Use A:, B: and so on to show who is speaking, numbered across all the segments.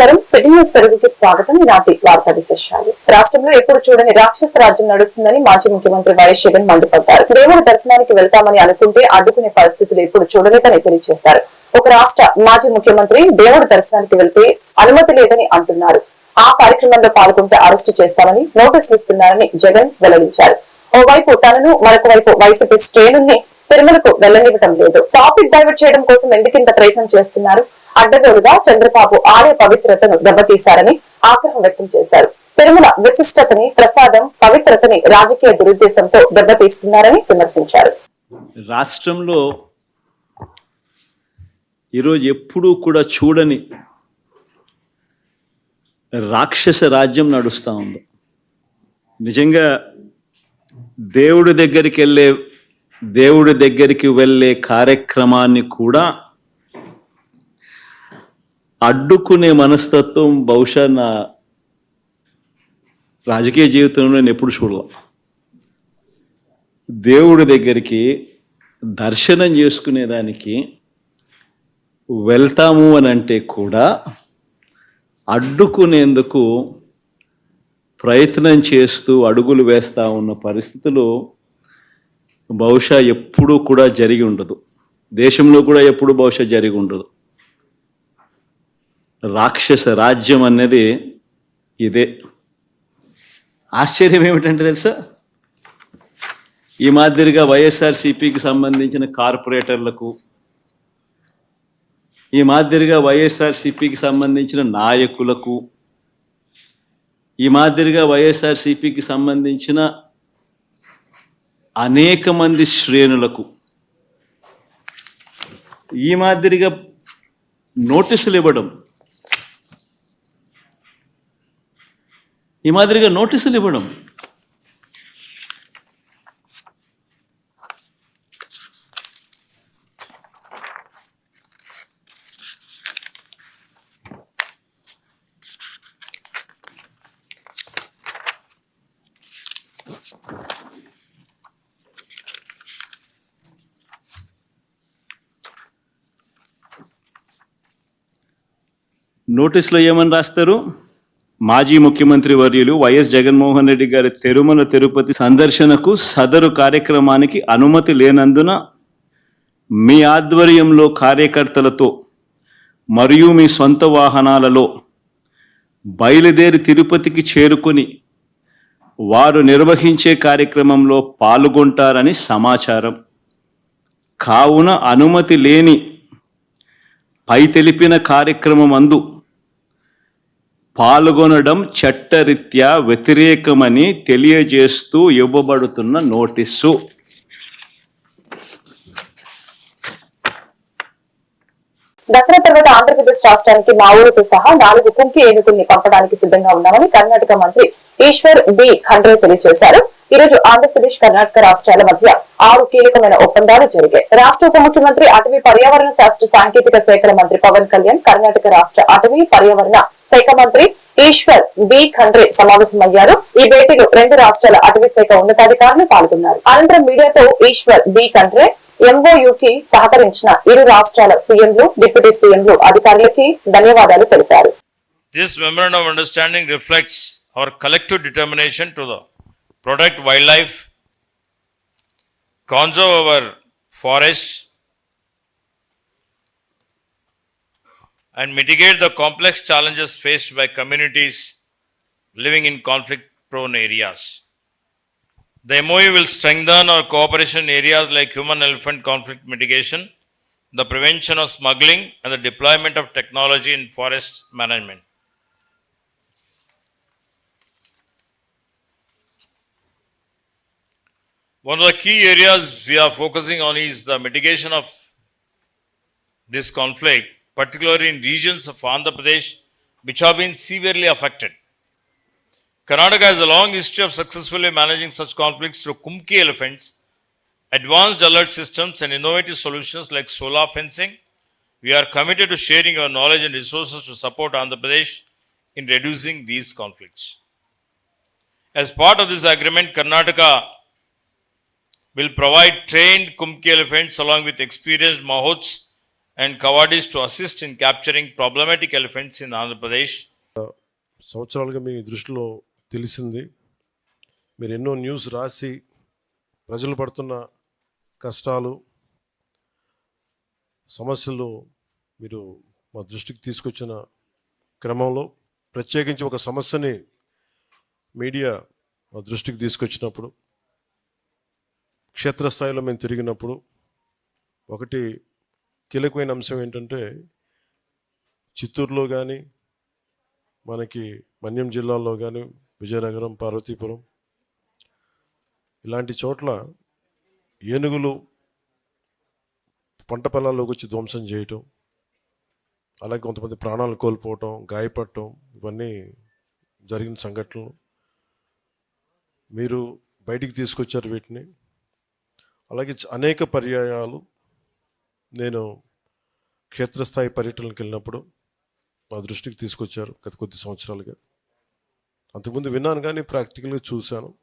A: నమస్కారం. City news తెలుగుకి స్వాగతం. ఈనాటి వార్తా విశేషాలు. రాష్ట్రంలో ఎప్పుడు చూడని రాక్షస రాజ్యం నడుస్తుందని మాజీ ముఖ్యమంత్రి వైఎస్ జగన్ మండిపడ్డారు. దేవుడి దర్శనానికి వెళ్తామని అనుకుంటే అడ్డుకునే పరిస్థితులు ఎప్పుడు చూడలేదని తెలియజేశారు. ఒక రాష్ట్ర మాజీ ముఖ్యమంత్రి దేవుడి దర్శనానికి వెళ్తే అనుమతి లేదని అంటున్నారు. ఆ కార్యక్రమంలో పాల్గొంటే అరెస్టు చేస్తామని నోటీసులు ఇస్తున్నారని జగన్ వెల్లడించారు. ఓవైపు తనను మరొక వైపు వైసీపీ శ్రేణుల్ని తిరుమలకు వెళ్ళనివ్వటం లేదు. టాపిక్ డైవర్ట్ చేయడం కోసం ఎందుకింత ప్రయత్నం చేస్తున్నారు? అడ్డగోలుగా చంద్రబాబు ఆలయ పవిత్రతను దెబ్బతీశారని ఆగ్రహం వ్యక్తం చేశారు. తిరుమల విశిష్టతని ప్రసాదం పవిత్రతని రాజకీయ దురుద్దేశంతో దెబ్బతీస్తున్నారని విమర్శించారు.
B: రాష్ట్రంలో ఈరోజు ఎప్పుడూ కూడా చూడని రాక్షస రాజ్యం నడుస్తూ ఉంది. నిజంగా దేవుడి దగ్గరికి వెళ్ళే దేవుడి దగ్గరికి వెళ్ళే కార్యక్రమాన్ని కూడా అడ్డుకునే మనస్తత్వం బహుశా నా రాజకీయ జీవితంలో నేను ఎప్పుడు చూడలే. దేవుడి దగ్గరికి దర్శనం చేసుకునేదానికి వెళ్తాము అని అంటే కూడా అడ్డుకునేందుకు ప్రయత్నం చేస్తూ అడుగులు వేస్తూ ఉన్న పరిస్థితులు బహుశా ఎప్పుడూ కూడా జరిగి ఉండదు. దేశంలో కూడా ఎప్పుడు బహుశా జరిగి ఉండదు. రాక్షస రాజ్యం అనేది ఇదే. ఆశ్చర్యం ఏమిటంటే తెలుసా? ఈ మాదిరిగా వైఎస్ఆర్సిపికి సంబంధించిన కార్పొరేటర్లకు ఈ మాదిరిగా వైఎస్ఆర్సిపికి సంబంధించిన నాయకులకు ఈ మాదిరిగా వైఎస్ఆర్సిపికి సంబంధించిన అనేక మంది శ్రేణులకు ఈ మాదిరిగా నోటీసులు ఇవ్వడం ఈ మాదిరిగా నోటీసులు ఇవ్వడం. నోటీసులో ఏమని రాస్తారు? మాజీ ముఖ్యమంత్రి వర్యులు వైఎస్ జగన్మోహన్ రెడ్డి గారి తిరుమల తిరుపతి సందర్శనకు సదరు కార్యక్రమానికి అనుమతి లేనందున మీ ఆధ్వర్యంలో కార్యకర్తలతో మరియు మీ సొంత వాహనాలలో బయలుదేరి తిరుపతికి చేరుకుని వారు నిర్వహించే కార్యక్రమంలో పాల్గొంటారని సమాచారం. కావున అనుమతి లేని పై తెలిపిన కార్యక్రమం అందు పాల్గొనడం చట్టరీత్యా వ్యతిరేకమని తెలియజేస్తూ ఇవ్వబడుతున్న నోటీసు.
A: దసరా తర్వాత ఆంధ్రప్రదేశ్ రాష్ట్రానికి మా ఊరితో సహా నాలుగు కుంకి ఏనుగుల్ని పంపడానికి సిద్ధంగా ఉన్నామని కర్ణాటక మంత్రి ఈశ్వర్ బి ఖండ్రే తెలియజేశారు. ఈరోజు ఆంధ్రప్రదేశ్ కర్ణాటక రాష్ట్రాల మధ్య ఆరు కీలకమైన ఒప్పందాలు జరిగాయి. రాష్ట్ర ఉప ముఖ్యమంత్రి అటవీ పర్యావరణ శాస్త్ర సాంకేతిక శాఖల మంత్రి పవన్ కళ్యాణ్ కర్ణాటక రాష్ట్ర అటవీ పర్యావరణ శాఖ మంత్రి ఈశ్వర్ బి. ఖండ్రే సమావేశమయ్యారు. ఈ భేటీలో రెండు రాష్ట్రాల అటవీ శాఖ ఉన్నతాధికారులు పాల్గొన్నారు. అనంతరం మీడియాతో ఈశ్వర్ బి. ఖండ్రే ఎంఓయుకి సహకరించిన ఇరు రాష్ట్రాల సీఎంలు డిప్యూటీ సీఎంలు అధికారులకి ధన్యవాదాలు తెలిపారు.
C: This memorandum of understanding reflects our collective determination to the protect wildlife, conserve our forests, and mitigate the complex challenges faced by communities living in conflict-prone areas. The MOU will strengthen our cooperation in areas like human-elephant conflict mitigation, the prevention of smuggling, and the deployment of technology in forest management. One of the key areas we are focusing on is the mitigation of this conflict, particularly in regions of Andhra Pradesh which have been severely affected. Karnataka has a long history of successfully managing such conflicts through Kumki elephants, advanced alert systems, and innovative solutions like solar fencing. We are committed to sharing our knowledge and resources to support Andhra Pradesh in reducing these conflicts. As part of this agreement, Karnataka will provide trained Kumki elephants along with experienced Mahots and Kawadis to assist in capturing problematic elephants in Andhra Pradesh.
D: సంవత్సరాలుగా మీ దృష్టిలో తెలిసింది మీరు ఎన్నో news రాసి ప్రజలు పడుతున్న కష్టాలు సమస్యలు మీరు మా దృష్టికి తీసుకొచ్చిన క్రమంలో ప్రత్యేకించి ఒక సమస్యని మీడియా మా దృష్టికి తీసుకొచ్చినప్పుడు క్షేత్రస్థాయిలో మేము తిరిగినప్పుడు ఒకటి కీలకమైన అంశం ఏంటంటే చిత్తూరులో కానీ మనకి మన్యం జిల్లాలో కానీ విజయనగరం పార్వతీపురం ఇలాంటి చోట్ల ఏనుగులు పంట పొలాల్లోకి వచ్చి ధ్వంసం చేయటం అలాగే కొంతమంది ప్రాణాలు కోల్పోవటం గాయపడటం ఇవన్నీ జరిగిన సంఘటనలు. మీరు బయటికి తీసుకొచ్చారు వీటిని. అలాగే అనేక పర్యాయాలు నేను క్షేత్రస్థాయి పర్యటనలకు వెళ్ళినప్పుడు నా దృష్టికి తీసుకొచ్చారు గత కొద్ది సంవత్సరాలుగా. అంతకుముందు విన్నాను కానీ ప్రాక్టికల్గా చూశాను.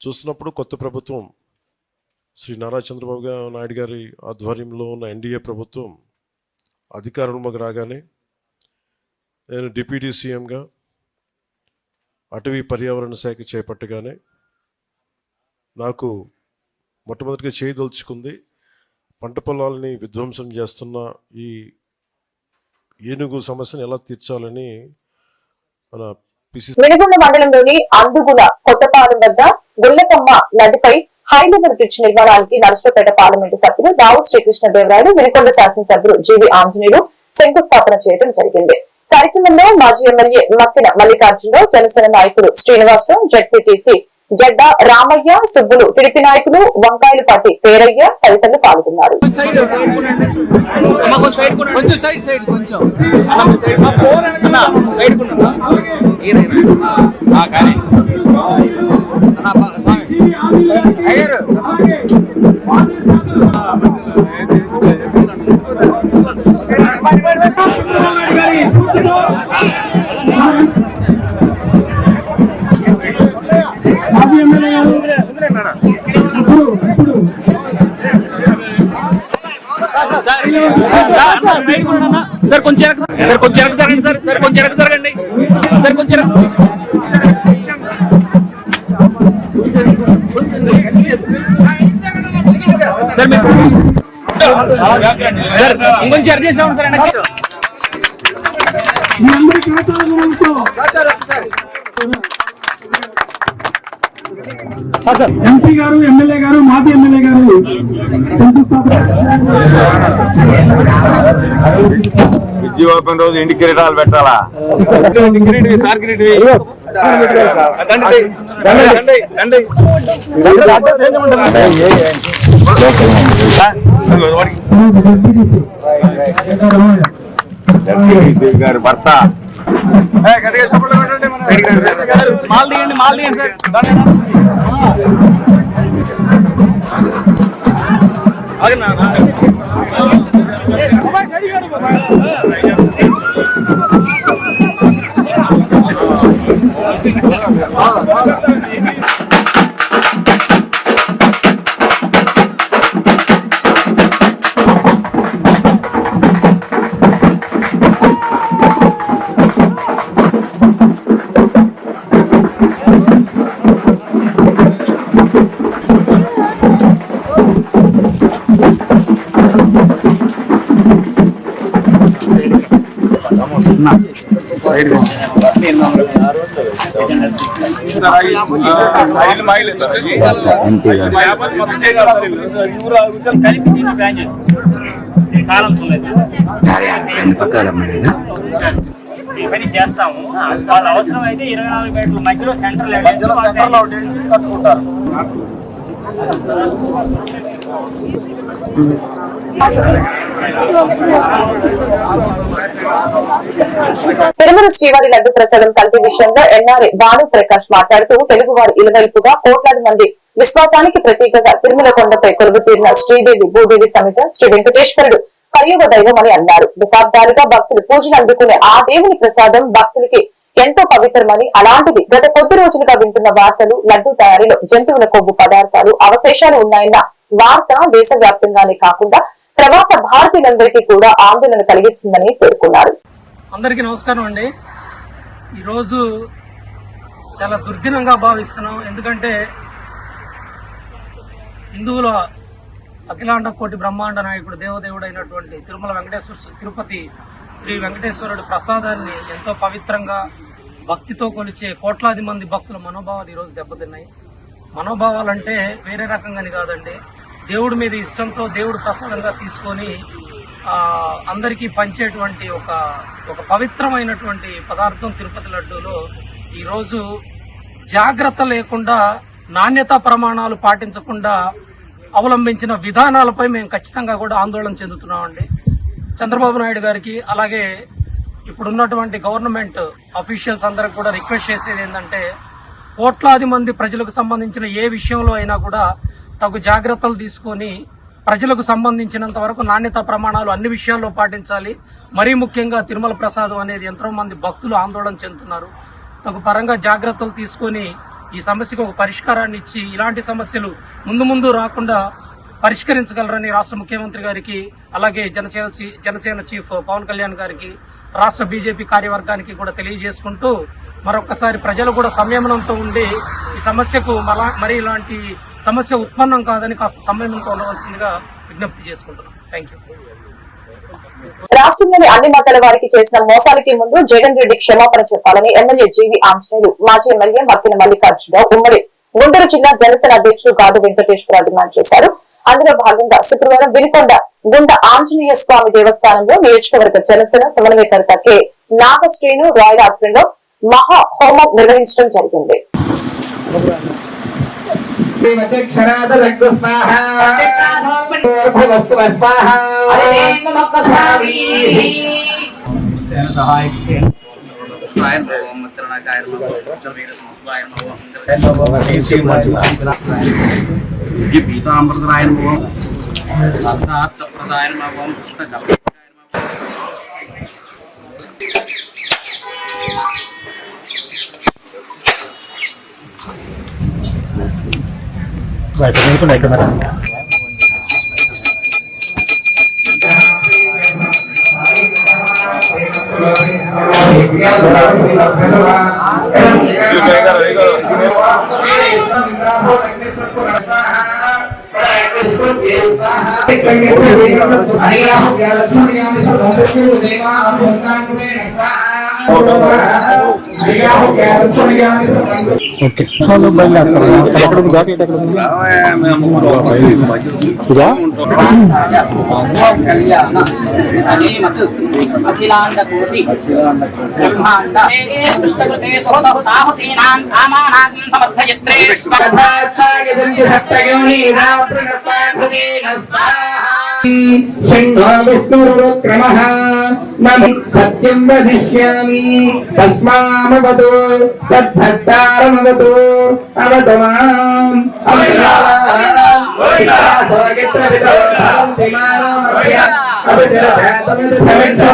D: చూసినప్పుడు కొత్త ప్రభుత్వం శ్రీ నారా చంద్రబాబు నాయుడు గారి ఆధ్వర్యంలో ఉన్న ఎన్డీఏ ప్రభుత్వం అధికారంలోకి రాగానే నేను డిప్యూటీ సీఎంగా అటవీ పర్యావరణ శాఖ చేపట్టగానే నాకు మొట్టమొదటిగా చేయదలుచుకుంది పంట పొలాలని విధ్వంసం చేస్తున్న ఈ ఏనుగు సమస్యను ఎలా తీర్చాలని మన పిసి
A: మండలంలోని అందుగుల కొత్తపాలెం వద్ద గుల్లకమ్మ నదిపై హై లెవెల్ బ్రిడ్జ్ నిర్మాణానికి నరసపేట పార్లమెంటు సభ్యులు రావు శ్రీకృష్ణదేవరాయలు వెనుకొండ శాసనసభ్యులు జీవి ఆంజనేయుడు శంకుస్థాపన చేయడం జరిగింది. కార్యక్రమంలో మాజీ ఎమ్మెల్యే మక్కిన మల్లికార్జునరావు జనసేన నాయకుడు శ్రీనివాసరావు జడ్పీటీసీ జడ్డా రామయ్య సుబ్బులు టిడిపి నాయకులు వంకాయలపాటి పేరయ్య తదితరులు పాల్గొన్నారు.
E: సార్, కొంచెం సార్. కొంచెం వెనక్కి జరగండి సార్ సార్ కొంచెం వెనక్కి జరగండి సార్ కొంచెం సార్ మీరు సార్ ఇంకొంచెం ఎర్ర చేసాము సార్ వెనక్కి
F: ఎంపీ గారు ఎమ్మెల్యే గారు ఎమ్మెల్యే
G: బ్రిడ్జి ఓపెన్ రోజు ఎండి కిరీటాలు పెట్టాలా? గారి భర్త.
E: మాల్ తీయండి మాల్ తీయండి సార్. కలిపి పని చేస్తాము వాళ్ళ అవసరం అయితే ఇరవై నాలుగు బెడ్లు మధ్యలో సెంట్రల్ కట్టుకుంటారు
A: తిరుమల శ్రీవారి లడ్డు ప్రసాదం కల్తీ విషయంలో ఎన్ఆర్ఏ భాను ప్రకాష్ మాట్లాడుతూ తెలుగు వారి ఇలవైపుగా కోట్లాది మంది విశ్వాసానికి ప్రతీకగా తిరుమల కొండపై కొలువు తీరిన శ్రీదేవి భూదేవి సమేత శ్రీ వెంకటేశ్వరుడు కలియుగ దైవం అని అన్నారు. దశాబ్దాలుగా భక్తులు పూజలు అందుకునే ఆ దేవుని ప్రసాదం భక్తులకి ఎంతో పవిత్రమని అలాంటిది గత కొద్ది రోజులుగా వింటున్న వార్తలు లడ్డు తయారీలో జంతువుల కొవ్వు పదార్థాలు అవశేషాలు ఉన్నాయన్న వార్త దేశవ్యాప్తంగానే కాకుండా ప్రవాస భారతీయులందరికీ కూడా ఆందోళన కలిగిస్తుందని పేర్కొన్నారు.
H: అందరికీ నమస్కారం అండి. ఈరోజు చాలా దుర్దినంగా భావిస్తున్నాం. ఎందుకంటే హిందువుల అఖిలాండ కోటి బ్రహ్మాండ నాయకుడు దేవదేవుడు అయినటువంటి తిరుమల వెంకటేశ్వర తిరుపతి శ్రీ వెంకటేశ్వరుడు ప్రసాదాన్ని ఎంతో పవిత్రంగా భక్తితో కొలిచే కోట్లాది మంది భక్తుల మనోభావాలు ఈరోజు దెబ్బతిన్నాయి. మనోభావాలంటే వేరే రకంగాని కాదండి. దేవుడి మీద ఇష్టంతో దేవుడు ప్రసాదంగా తీసుకొని అందరికీ పంచేటువంటి ఒక ఒక పవిత్రమైనటువంటి పదార్థం తిరుపతి లడ్డూలో ఈరోజు జాగ్రత్త లేకుండా నాణ్యతా ప్రమాణాలు పాటించకుండా అవలంబించిన విధానాలపై మేము ఖచ్చితంగా కూడా ఆందోళన చెందుతున్నామండి. చంద్రబాబు నాయుడు గారికి అలాగే ఇప్పుడున్నటువంటి గవర్నమెంట్ అఫీషియల్స్ అందరికి కూడా రిక్వెస్ట్ చేసేది ఏంటంటే కోట్లాది మంది ప్రజలకు సంబంధించిన ఏ విషయంలో అయినా కూడా తగు జాగ్రత్తలు తీసుకొని ప్రజలకు సంబంధించినంత వరకు నాణ్యత ప్రమాణాలు అన్ని విషయాల్లో పాటించాలి. మరీ ముఖ్యంగా తిరుమల ప్రసాదం అనేది ఎంతో మంది భక్తులు ఆందోళన చెందుతున్నారు. తగు పరంగా జాగ్రత్తలు తీసుకొని ఈ సమస్యకు ఒక పరిష్కారాన్ని ఇచ్చి ఇలాంటి సమస్యలు ముందు ముందు రాకుండా పరిష్కరించగలరని రాష్ట్ర ముఖ్యమంత్రి గారికి అలాగే జనసేన చీ- జనసేన చీఫ్ పవన్ కళ్యాణ్ గారికి రాష్ట్ర బీజేపీ కార్యవర్గానికి కూడా తెలియజేసుకుంటూ మరొకసారి ప్రజలు కూడా సంయమనంతో ఉండి ఈ సమస్యకు మలా- మరి ఇలాంటి సమస్య ఉత్పన్నం కాదని కాస్త సంయమంతో ఉండవలసిందిగా విజ్ఞప్తి చేసుకుంటున్నాం. థ్యాంక్ యూ
A: రాష్ట్రంలోని అన్ని మతాల వారికి చేసిన మోసాలకి ముందు జగన్ రెడ్డి క్షమాపణ చెప్పాలని ఎమ్మెల్యే జీవి ఆంజనేయులు మాజీ ఎమ్మెల్యే మక్కిన మల్లికార్జునరావు ఉమ్మడి గుంటూరు జిల్లా జనసేన అధ్యక్షుడు గాదు వెంకటేశ్వరరావు డిమాండ్ చేశారు. అందులో భాగంగా శుక్రవారం వినుకొండ గుండ ఆంజనేయ స్వామి దేవస్థానంలో నియోజకవర్గ జనసేన సమన్వయకర్త కె. నాగశ్రీను రాయల ఆధ్వర్యంలో మహా హోమం నిర్వహించడం జరిగింది.
F: శ్రీమచక్షరాద రక్త స్వాహ భువస్వ స్వాహ
I: పీతామృతరాయన భవం అర్థార్థప్రదాయన భవం కృష్ణ కల్ప right,
J: ini pun naik kamera.
F: अनुग्रह लक्ष्मी अनुसार अनुसंधान में नसा
E: అఖిలాండ కోటి బ్రహ్మాండ కృష్ణకృతే సోదహుతాహుతీనాం కామానాం సమర్థయత్రే
F: శంఘో విష్ణురుక్రమః నమ సత్యం వదిష్యామి. తస్మామవతు తద్భక్తారమవతు అవతు మాం. విద్వాన్ పూర్ణమోహదింజోమి మనసా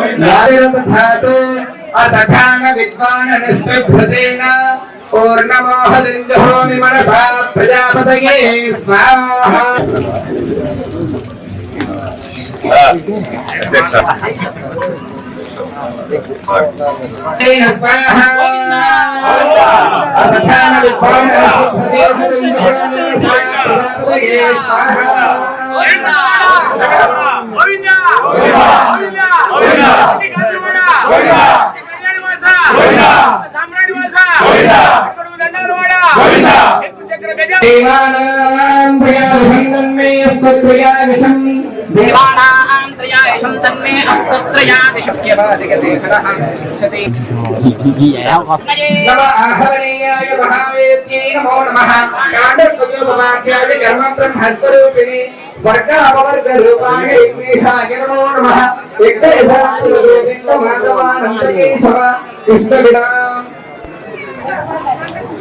F: ప్రజాపతయే अदधान विद्वान निष्प्रभृतेन पूर्णमोहदिञ्जहोमि मनसा प्रजापतये स्वाहा स्वाहा। देवानां प्रिया विषं मे देवानां แล้วครับ స్వర్గ అపవర్గ రూపాయ విఘ్నేశాయ నమో నమః
E: విఘ్నేశాయ మాధవానందకేశవ కృష్ణ విరామ